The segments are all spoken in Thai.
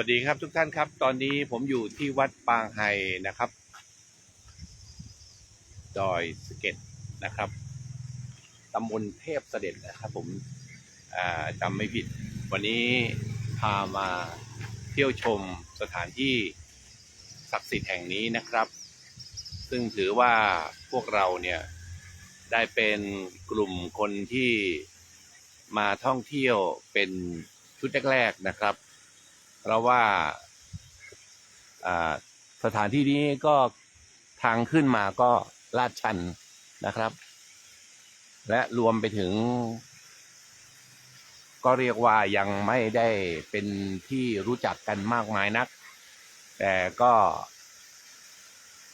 วัสดีครับทุกท่านครับ ตอนนี้ผมอยู่ที่วัดปางไฮนะครับ ดอยสเก็ดนะครับตำบลเทพเสด็จนะครับ ผมจำไม่ผิด วันนี้พามาเที่ยวชมสถานที่ศักดิ์สิทธิ์แห่งนี้นะครับ ซึ่งถือว่าพวกเราเนี่ยได้เป็นกลุ่มคนที่มาท่องเที่ยวเป็นชุดแรกๆนะครับ เพราะว่าอ่าสถานที่นี้ก็ทางขึ้นมาก็ลาดชันนะครับ และรวมไปถึง ก็เรียกว่ายังไม่ได้เป็นที่รู้จักกันมากมายนัก แต่ก็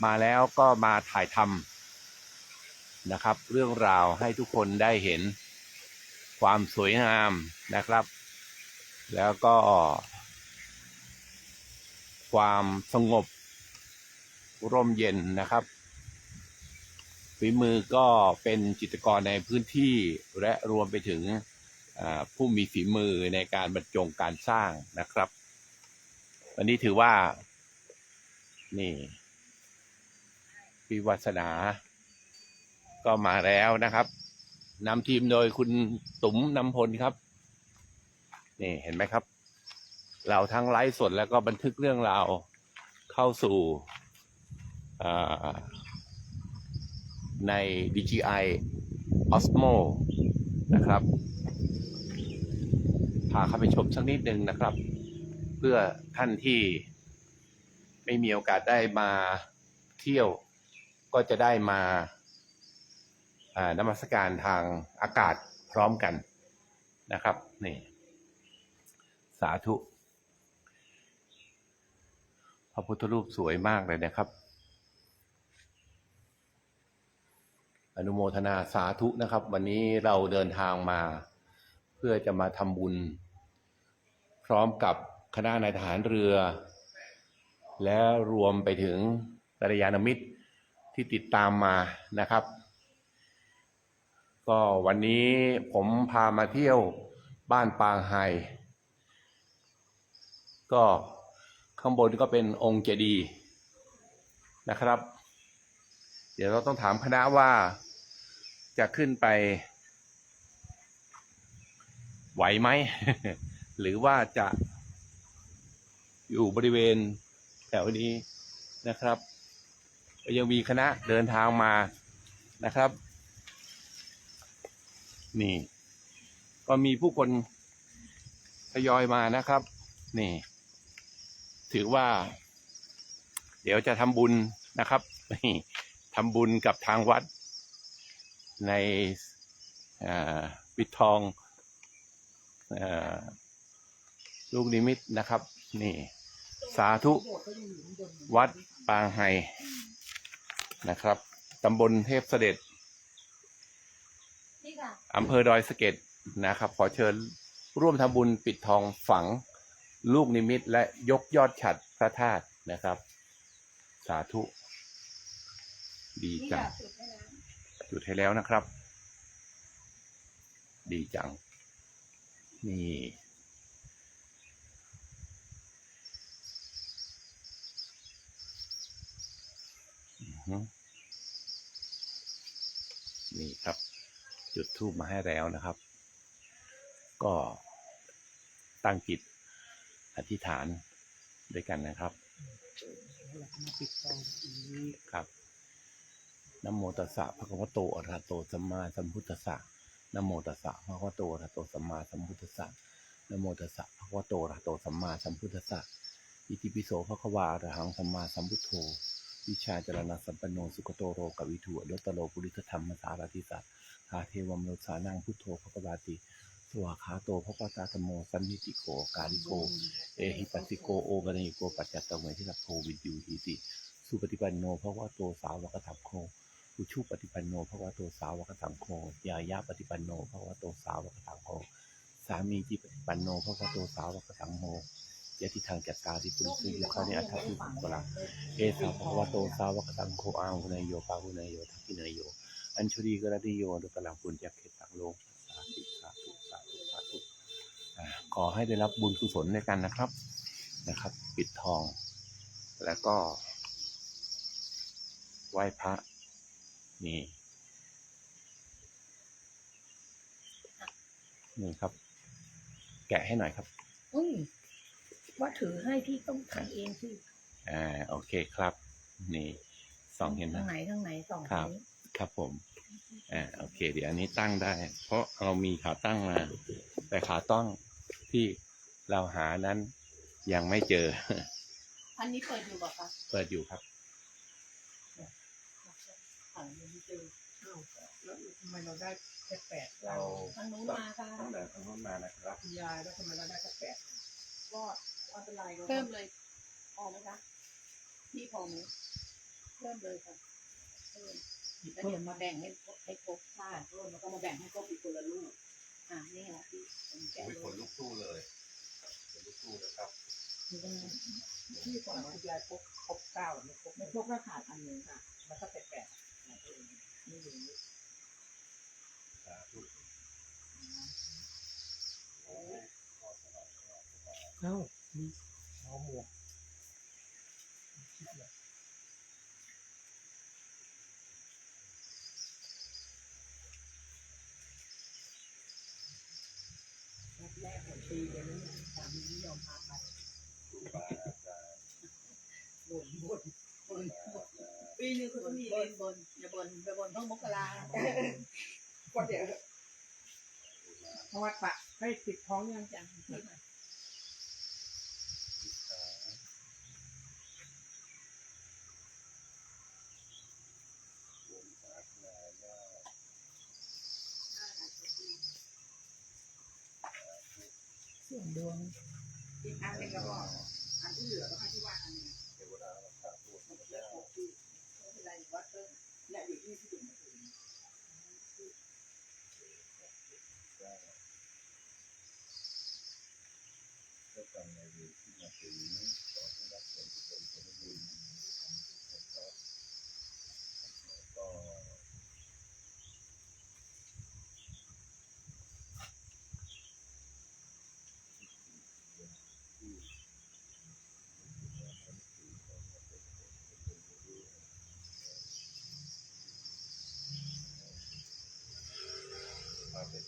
มาแล้วก็มาถ่ายทำนะครับ เรื่องราวให้ทุกคนได้เห็นความสวยงามนะครับ แล้วก็ ความสงบ ร่มเย็นนะครับฝีมือก็เป็นจิตรกรในพื้นที่และรวมไปถึงผู้มีฝีมือในการบรรจงการสร้างนะครับ วันนี้ถือว่า นี่พี่วัสนาก็มาแล้วนะครับนำทีมโดยคุณตุ๋มนำพลครับ นี่เห็นไหมครับ เราทั้งไลฟ์สดแล้วก็บันทึกเรื่องราวเข้าสู่ใน DJI Osmo นะครับ พาเข้าไปชมสักนิดหนึ่งนะครับ เพื่อท่านที่ไม่มีโอกาสได้มาเที่ยว ก็จะได้มาอ่านมัสการทางอากาศพร้อมกันนะครับ นี่ สาธุ พระพุทธรูปสวยมากเลยนะครับ อนุโมทนาสาธุนะครับ วันนี้เราเดินทางมา เพื่อจะมาทำบุญ พร้อมกับคณะนายทหารเรือ และรวมไปถึงกัลยาณมิตรที่ติดตามมานะครับ ก็วันนี้ผมพามาเที่ยวบ้านปางไฮก็ ข้างบนก็เป็นองค์เจดีย์นะครับ เดี๋ยวเราต้องถามคณะว่าจะขึ้นไป ไหวไหม หรือว่าจะอยู่บริเวณแถวนี้นะครับ ยังมีคณะเดินทางมานะครับ นี่ ก็มีผู้คนทยอยมานะครับ นี่ ถือว่า เดี๋ยวจะทำบุญนะครับนี่ทำบุญกับทางวัด ในอ่าปิดทองอาลูกนิมิตนะครับ นี่ สาธุวัดปางไฮนะครับตำบลเทพเสด็จนี่ค่ะอำเภอดอยสะเก็ดนะครับ ขอเชิญร่วมทำบุญปิดทองฝัง ลูกนิมิตและยกยอดฉัดพระธาตุนะครับ สาธุ ดีจังจุดให้แล้วนะครับ ดีจัง นี่ นี่ครับ จุดทูบมาให้แล้วนะครับ ก็ตั้งจิต อธิษฐานด้วยกันนะครับครับนโมตัสสะภะคะวะโตอรหะโตสัมมาสัมพุทธัสสะนโมตัสสะภะคะวะโตอรหะโตสัมมาสัมพุทธัสสะนโมตัสสะภะคะวะโตอรหะโตสัมมาสัมพุทธัสสะอิติปิโสภะคะวาอรหังสัมมาสัมพุทโธ วิชาจรณะสัมปันโนสุขโตโรกวิทูอนุตโรปุริสธรรมสารติสัตหาเทวมนุสานังพุทโธภะคะวาติ สวาขาโตภะคะวตาธรรมโมสันนิติโก กาลิโก เอหิปัสสิโกโอบานิโกปัจจัตตังเวทิสัพโพวินยูหิติ สุปฏิปันโนภะคะวะโตสาวกสังโฆอุชุปฏิปันโนภะคะวะโตสาวกสังโฆยายาปฏิปันโนภะคะวะโตสาวกสังโฆสามีจิปฏิปันโนภะคะวะโตสาวกสังโฆยะติทางจัตตาริปุริสุยุคานิอัตถะปุระเอสาภะคะวะโตสาวกสังโฆอาหุเนยโยปาหุเนยโยทักขิเนยโยอัญชุรีกรณิโยดุกลังปุญญเขตังโลกสาธุสาธุสาธุสาธุ อ่าขอให้ได้รับบุญกุศลในกันนะครับนะครับ ปิดทอง แล้วก็ ไหว้พระนี่นี่ครับ แกะให้หน่อยครับอุ้ยว่าถือให้พี่ต้องทำเองสิอ่าโอเคครับ นี่สองเห็นไหมทางไหนทางไหนสองครับนี้ครับผมอ่าโอเค เดี๋ยวอันนี้ตั้งได้ เพราะเรามีขาตั้งมา แต่ขาตั้ง ที่เราหานั้นยังไม่เจอ อันนี้เปิดอยู่บอกคะเปิดอยู่ครับฝั่งนี้ไม่เจออ้าวแล้วทำไมเราได้แค่แปดเราทางนู้นมาค่ะตั้งแต่ทางโน้นมานะครับคุณยายแล้วทำไมเราได้แค่แปดก็ไม่เป็นไรเพิ่มเลยพอไหมคะพี่พอไหมเพิ่มเลยค่ะเพิ่มแล้วเดี๋ยวมาแบ่งให้ครบให้ครบค่ะเพิ่มแล้วก็มาแบ่งให้ครบอีกคนละลูก อะนี่ค่ะพี่ผมแกะโอ้ยเลขนยลุกสู้เลยขนลุกสู้เลยครับที่ก่อนคุณยายครบครบเก้าหรือไม่ครบไม่ครบก็ขาดอันหนึ่งค่ะ มันก็แปดแปดไม่รู้สาธุเอ้ามีเอาหมวก แรกของ ปีเลยนะเนี่ยสามีไม่ยอมพาไปครูบาอาจารย์บ่นบ่นบ่นปีนึงเขาต้องมีบ่นบ่นอย่าบ่นอย่าบ่นต้องมกราก็เดี๋ยวเพราะว่าปะให้ติดท้องยังจังที่มา ส่วนดวง อีกอันหนึงแล้วก็อันที่เหลือก็ให้ที่ว่าอันหนึง เทวดารักษาตัวข้าพเจ้า ไม่เป็นไรวัดเพิ่ม เนี่ยอยู่ที่ที่ถึงมาถึง เจ้ากรรมนายเวรที่มาถึงขอให้รับผลผลผลบุญนะครับแล้วก็มาเป็น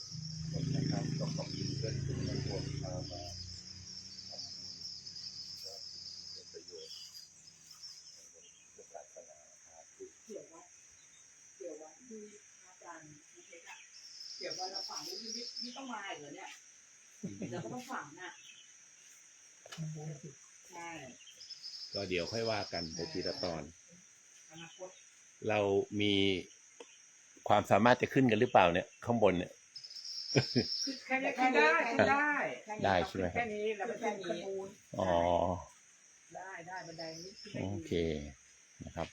คนนะครับต้องขอบคุณเพื่อนทุกคนพามาทำบุญก็เป็นประโยชน์ในพุทธศาสนาครับ เกี่ยววัดเกี่ยววัดที่อาจารย์ไม่ใช่ค่ะเกี่ยววัดเราฝังนี่นี่นี่ต้องมาอีกเหรอเนี่ย เราก็ต้องฝังน่ะใช่ก็เดี๋ยวค่อยว่ากันไปทีละตอน อนาคตเรามีความสามารถจะขึ้นกันหรือเปล่าเนี่ยข้างบนเนี่ยแค่นี้แค่ได้แค่ได้ได้ใช่ไหมครับแค่นี้แล้วก็แค่นี้ปูนอ๋อ ได้ได้บันไดนี้ขึ้นได้โอดี เคนะครับ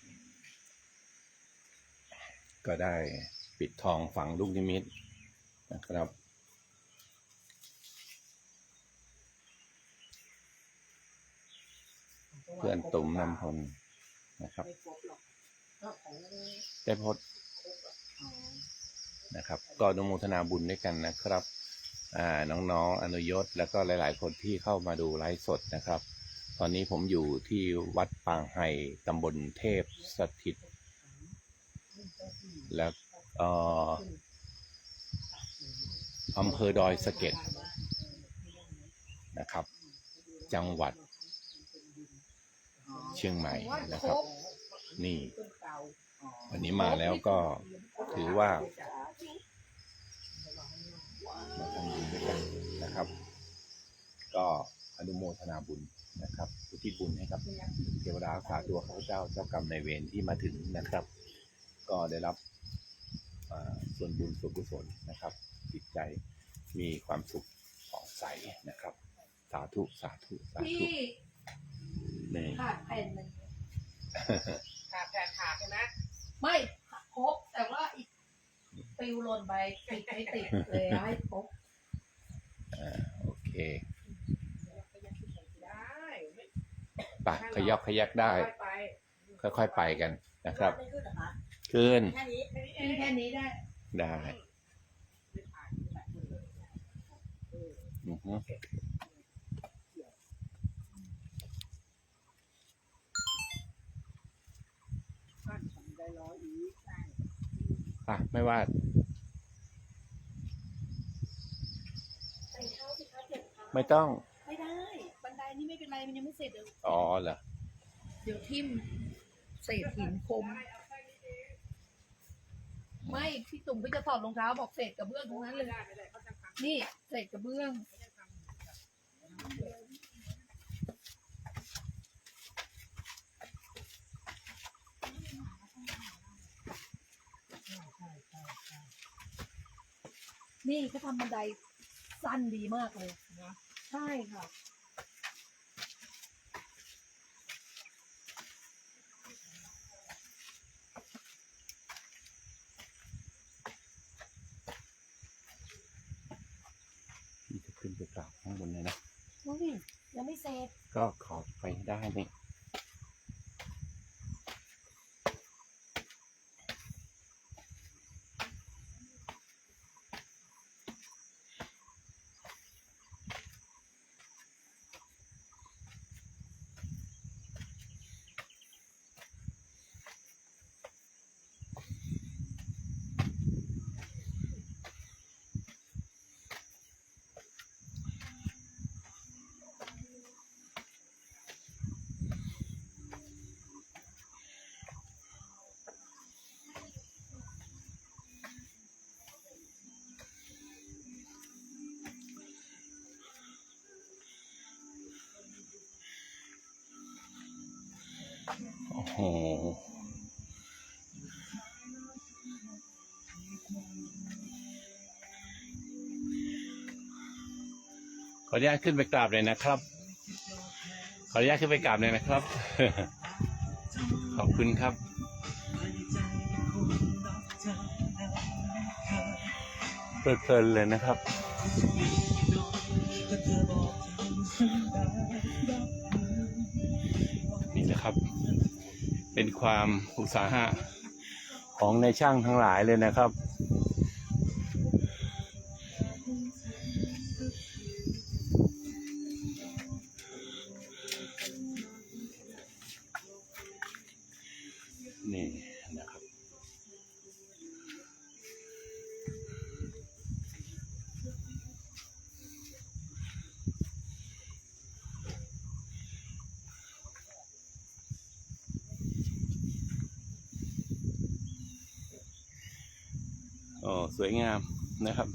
ก็ได้ปิดทองฝังลูกนิมิตนะครับ เพื่อนตุ่มนำพลนะครับ ได้พดนะครับ ก็อนุโมทนาบุญด้วยกันนะครับอ่าน้องๆอนุยศแล้วก็หลาย ๆ คนที่เข้ามาดูไลฟ์สดนะครับ ตอนนี้ผมอยู่ที่วัดปางไห่ตำบลเทพสถิต แล้วอำเภอดอยสะเก็ดนะครับ จังหวัด เชียงใหม่นะครับ นี่ วันนี้มาแล้วก็ถือว่ามาทำบุญด้วยกันนะครับ ก็อนุโมทนาบุญนะครับอุทิศบุญให้กับเทวดารักษาตัวข้าพเจ้าเจ้ากรรมในเวรที่มาถึงนะครับ ก็ได้รับส่วนบุญส่วนกุศลนะครับจิตใจมีความสุขผ่องใสนะครับ สาธุ สาธุ สาธุ นี่ขาดแผ่นหนึ่งขาดแผลขาดใช่ไหมไม่ครบแต่ว่าอีกปิวหล่นไปติดไม่ติดเลยเอาให้ครบอ่าโอเคได้ไม่ไปขยับขยักได้ไปไปค่อยๆไปกันนะครับไม่ขึ้นเหรอคะขึ้นแค่นี้ขึ้นแค่นี้ได้ได้ไม่ผ่านแบบนี้อือฮึ อะ ไม่วาดใส่เท้าสิคะเจ็บเท้าไม่ต้อง ไม่ได้ บันไดนี่ไม่เป็นไร มันยังไม่เสร็จเดี๋ยวอ๋อเหรอ เดี๋ยวทิ่มเศษหินคม ไม่พี่ตุ่มก็จะถอดรองเท้าบอกเศษกระเบื้องตรงนั้นเลยไม่ได้ไม่ได้เขาจะทำนี่เศษกระเบื้อง เขาจะทำ นี่เขาทำบันไดสั้นดีมากเลยนะใช่ค่ะพี่จะขึ้นไปกราบข้างบนเลยนะอุ้ยยังไม่เสร็จก็ขอไปได้นี่ โอ้โหขออนุญาตขึ้นไปกราบเลยนะครับ ขออนุญาตขึ้นไปกราบเลยนะครับ ขอบคุณครับ เพลินเลยนะครับ เป็นความอุตสาหะของในช่างทั้งหลายเลยนะครับ สวยงามนะครับ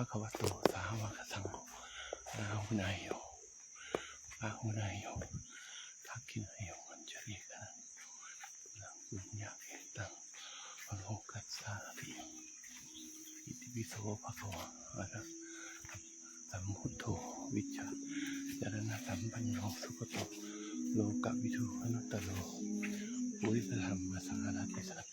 ระคะวะโตสาวกสังโฆอาหุนายโยอาหุนายโยทักขินายโยอัญชลีกั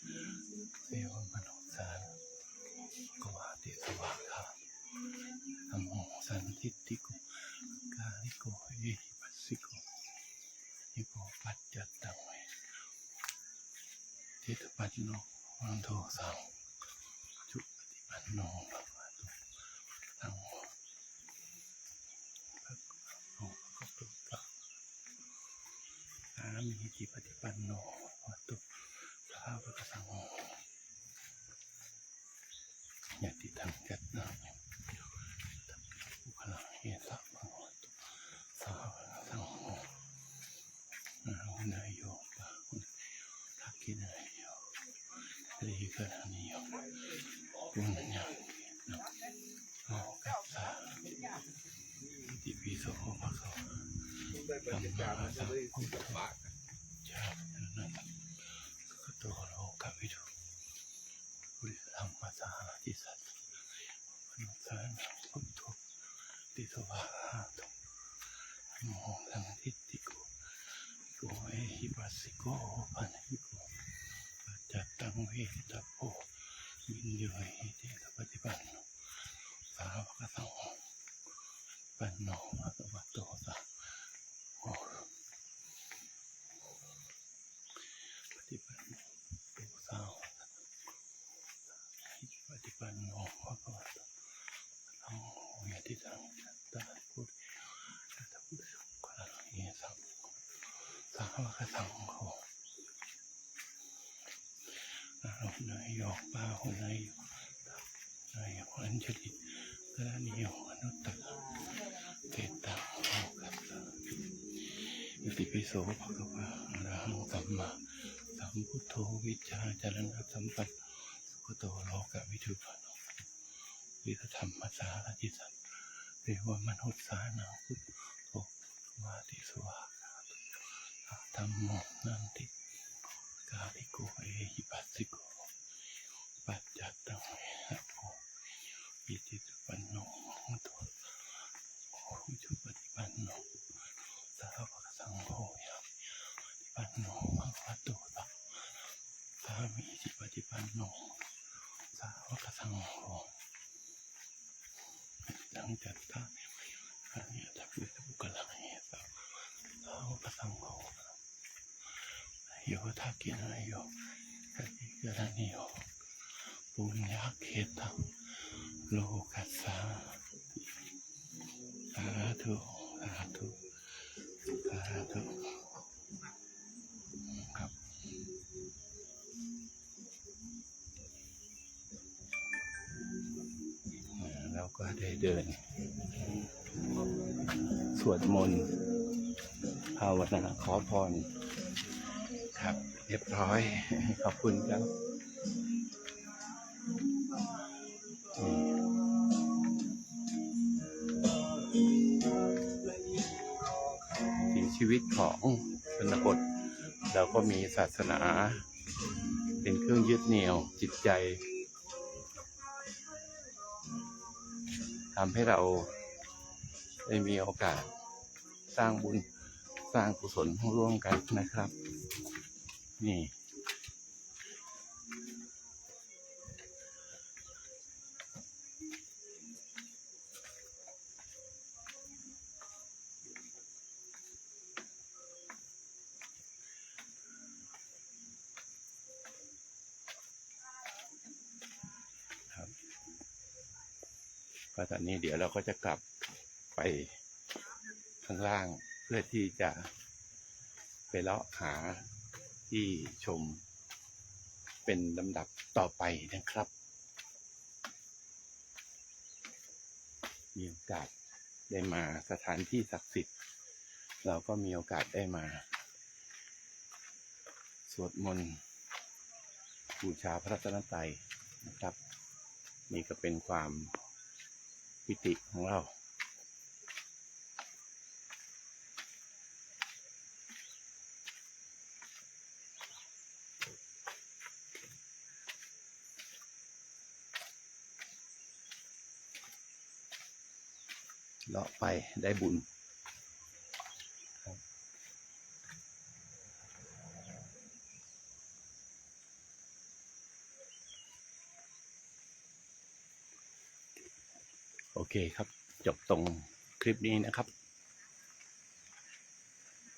วันโทสังจุปฏิปันโนภะคะวะโตสังโฆภะคะวะโตภะคะวะโตสามิจิปฏิปันโนภะตุพระโตสาวกสังโฆยะติทังจัตตา อุคลาเยสัพพะโวตุสาวะสังโฆนาหุนายโยปะหุนทักขินายโยลีกรณีโยปุญญาณโมกัสสะติปิโสภะคะวะ ธัมมาสัมพุทธะจานะสุขโตโลกวิทูปุริสธรรมสารติสัตมนุสานังพุทโธติสวาหาตุโมสังทิฏฐิโกโกเอหิปัสสิโกปันหิโกปัจจัตตังเวทัพโพวินโยหิเตตปฏิปันโนสาวกสังโฆปันโนภะคะวะโตสาโฆปฏิปันโนตุสาวกสังโฆปฏิปันโนภะคะวะโต สังโฆยะติสังจัตตาพุทธัตถะพุทธสังฆะเยสังสา วกสังโฆอาหุนายโยปาหุนายโยนายโยอัญชลิตกรณีโยอนุตตะเตตังโลกัสสะอิติปิโสภะคะวะอระหังสัมมาสัมพุทโธวิชชาจารณะสัมปันสุขโตโลกวิทูปโนวิธธรรมสารติสัตเทวมนุษย์สานังพุทโธวาติสวา ธรรมโมนันติกาลิโกเอหิปัสสิโกปัจจัตตังเวหะโภอิจิสุปันโนโหตุโอวิชุปฏิปันโนสาวกสังโฆยาปฏิปันโนภะคะวะโตสะสามีจิปฏิปันโนสาวกสังโฆ หลังจากท่านอันนี้ถ้าคือบุคลากรสาวสาวกสังโฆ โยทักกินายโยกติกรณิโยปุญญาเขตังโลกัสสาสาธุสาธุสาธุครับอ่าเราก็ได้เดิน สวดมนต์ภาวนาขอพรครับ เรียบร้อย ขอบคุณครับนี่สีชีวิตของชนบทเราก็มีศาสนา เป็นเครื่องยึดเหนี่ยวจิตใจทำให้เราได้มีโอกาสสร้างบุญสร้างกุศลร่วมกันนะครับ นี่ ครับก็ตอนนี้เดี๋ยวเราก็จะกลับไปข้างล่างเพื่อที่จะไปเลาะหา ที่ชมเป็นลำดับต่อไปนะครับ มีโอกาสได้มาสถานที่ศักดิ์สิทธิ์ เราก็มีโอกาสได้มา สวดมนต์บูชาพระรัตนตรัยนะครับ นี่ก็เป็นความปิติของเรา เลาะไปได้บุญโอเคครับ จบตรงคลิปนี้นะครับ